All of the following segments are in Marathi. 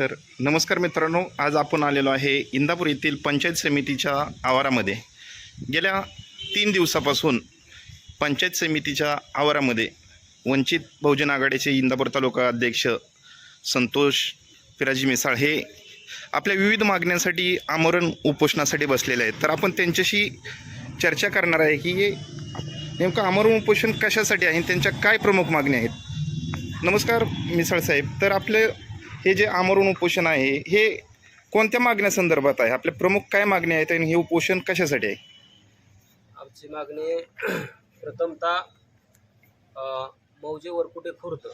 तर नमस्कार मित्रांनो आज आपण आलेलो आहे इंदापूर येथील पंचायत समितीच्या आवारामध्ये. गेल्या तीन दिवसापासून पंचायत समितीच्या आवारामध्ये वंचित बहुजन आघाडीचे इंदापूर तालुका अध्यक्ष संतोष पिराजी मिसाळ हे आपल्या विविध मागण्यांसाठी आमरण उपोषणासाठी बसलेले आहेत. तर आपण त्यांच्याशी चर्चा करणार आहे की हे नेमकं आमरण उपोषण कशासाठी आहे आणि त्यांच्या काय प्रमुख मागण्या आहेत? नमस्कार मिसाळ साहेब. तर आपले हे जे आमरण उपोषण आहे हे कोणत्या मागण्या संदर्भात आहे? आपले प्रमुख काय मागण्या आहेत आणि हे उपोषण कशासाठी आहे? आमची मागणी प्रथमतः मौजे वरकुटे खुर्द.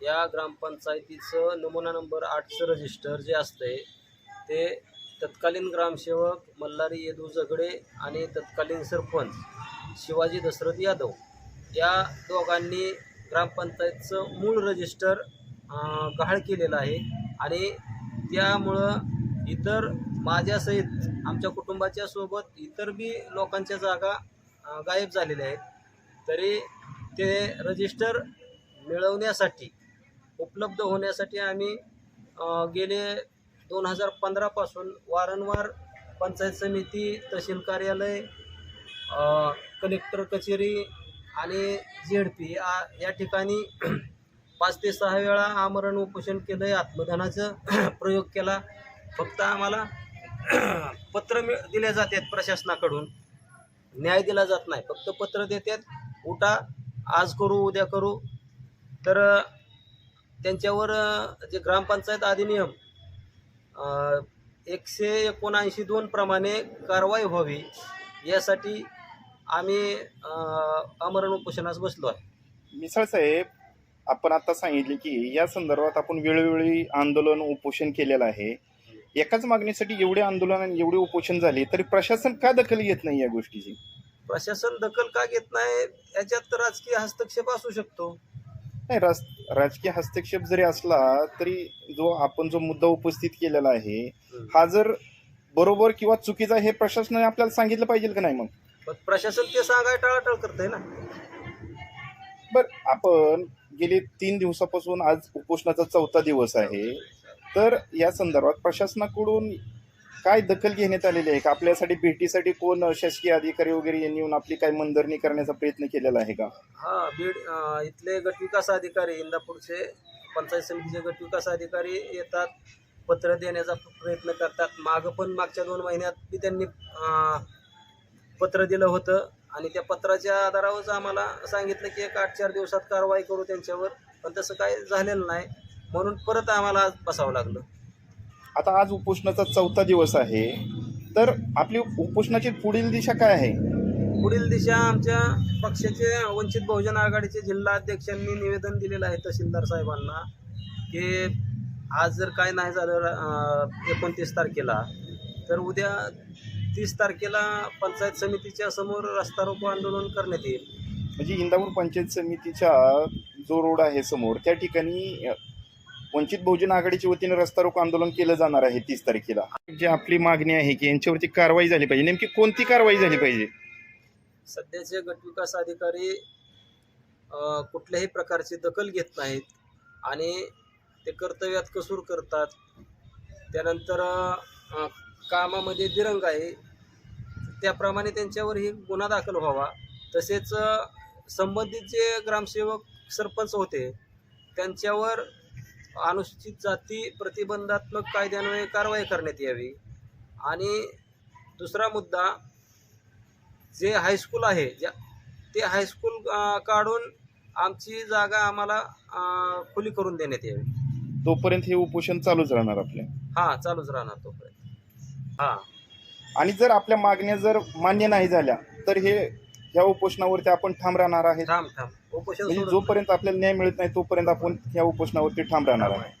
या ग्रामपंचायतीचं नमुना नंबर आठचं रजिस्टर जे असतंय ते तत्कालीन ग्रामसेवक मल्हारी येदू झगडे आणि तत्कालीन सरपंच शिवाजी दशरथ यादव या दोघांनी ग्रामपंचायतचं मूळ रजिस्टर गहाळ केलेलं आहे. आणि त्यामुळं इतर माझ्यासहित आमच्या कुटुंबाच्या सोबत इतर बी लोकांच्या जागा गायब झालेल्या आहेत. तरी ते रजिस्टर मिळवण्यासाठी उपलब्ध होण्यासाठी आम्ही गेले दोन हजार पंधरापासून वारंवार पंचायत समिती तहसील कार्यालय कलेक्टर कचेरी आणि झेड पी या ठिकाणी पाच ते सहा वेळा आमरण उपोषण केलं आहे आत्मदानाचं प्रयोग केला. फक्त आम्हाला पत्र मिळ दिले जातात प्रशासनाकडून. न्याय दिला जात नाही. फक्त पत्र देतात उठा आज करू उद्या करू. तर त्यांच्यावर जे ग्रामपंचायत अधिनियम एकशे एकोणऐंशी दोन प्रमाणे कारवाई व्हावी यासाठी आम्ही आमरण उपोषणास बसलो आहे. मिसाळ साहेब आपण आता सांगितले की या संदर्भात आपण वेळोवेळी आंदोलन उपोषण केलेलं आहे. एकाच मागणीसाठी एवढे आंदोलन आणि एवढे उपोषण झाले तरी प्रशासन का दखल घेत नाही या गोष्टीची? प्रशासन दखल का घेत नाही? याच्यात राजकीय हस्तक्षेप असू शकतो. नाही राज राजकीय हस्तक्षेप जरी असला तरी जो आपण जो मुद्दा उपस्थित केलेला आहे हा जर बरोबर किंवा चुकीचा हे प्रशासनाने आपल्याला सांगितलं पाहिजे का नाही मग? प्रशासन ते सांगाय टाळाटाळ करतंय ना. बर आपण गेले तीन दिवसापासून आज उपोषणाचा चौथा दिवस आहे. तर या संदर्भात प्रशासनाकडून काय दखल घेण्यात आलेली आहे? का आपल्यासाठी भेटीसाठी कोण शासकीय अधिकारी वगैरे यांनी येऊन आपली काय मनधरणी करण्याचा प्रयत्न केलेला आहे का? हा बीड इथले गटविकास अधिकारी इंदापूरचे पंचायत समितीचे गटविकास अधिकारी येतात पत्र देण्याचा प्रयत्न करतात. मागं पण मागच्या दोन महिन्यात बी त्यांनी पत्र दिलं होतं. आणि त्या पत्राच्या आधारावरच आम्हाला सांगितलं की एक आठ चार दिवसात कारवाई करू त्यांच्यावर पण तसं काय झालेलं नाही. म्हणून परत आम्हाला आज बसावं लागलं. आता आज उपोषणाचा चौथा दिवस आहे. तर आपली उपोषणाची पुढील दिशा काय आहे? पुढील दिशा आमच्या पक्षाचे वंचित बहुजन आघाडीचे जिल्हा अध्यक्षांनी निवेदन दिलेलं आहे तहसीलदार साहेबांना की आज जर काय नाही झालं एकोणतीस तारखेला तर उद्या तीस तारखेला पंचायत समितीच्या समोर रस्ता रोको आंदोलन करण्यात येईल. म्हणजे इंदापूर पंचायत समितीच्या जो रोड आहे समोर त्या ठिकाणी वंचित बहुजन आघाडीच्या वतीने रस्ता रोको आंदोलन केलं जाणार आहे तीस तारखेला. जी आपली मागणी आहे की यांच्यावरती कारवाई झाली पाहिजे. नेमकी कोणती कारवाई झाली पाहिजे? सध्याचे गटविकास अधिकारी अ, कुठल्याही प्रकारची दखल घेत नाहीत आणि ते कर्तव्यात कसूर करतात. त्यानंतर अ, कामामध्ये दिरंग आहे. त्याप्रमाणे त्यांच्यावरही गुन्हा दाखल व्हावा. तसेच संबंधित जे ग्रामसेवक सरपंच होते त्यांच्यावर अनुसूचित जाती प्रतिबंधात्मक कायद्यान्वये कारवाई करण्यात यावी. आणि दुसरा मुद्दा जे हायस्कूल आहे ज्या ते हायस्कूल काढून आमची जागा आम्हाला खुली करून देण्यात यावी. तोपर्यंत हे उपोषण चालूच राहणार आपले. हां चालूच राहणार तोपर्यंत. हां. आणि जर आपल्या मागण्या जर मान्य नाही झाल्या तर हे ह्या उपोषणावरती आपण ठाम राहणार आहे थांब थांब उपोषण म्हणजे सोडून. जोपर्यंत आपल्याला न्याय मिळत नाही तोपर्यंत आपण ह्या उपोषणावरती ठाम राहणार आहे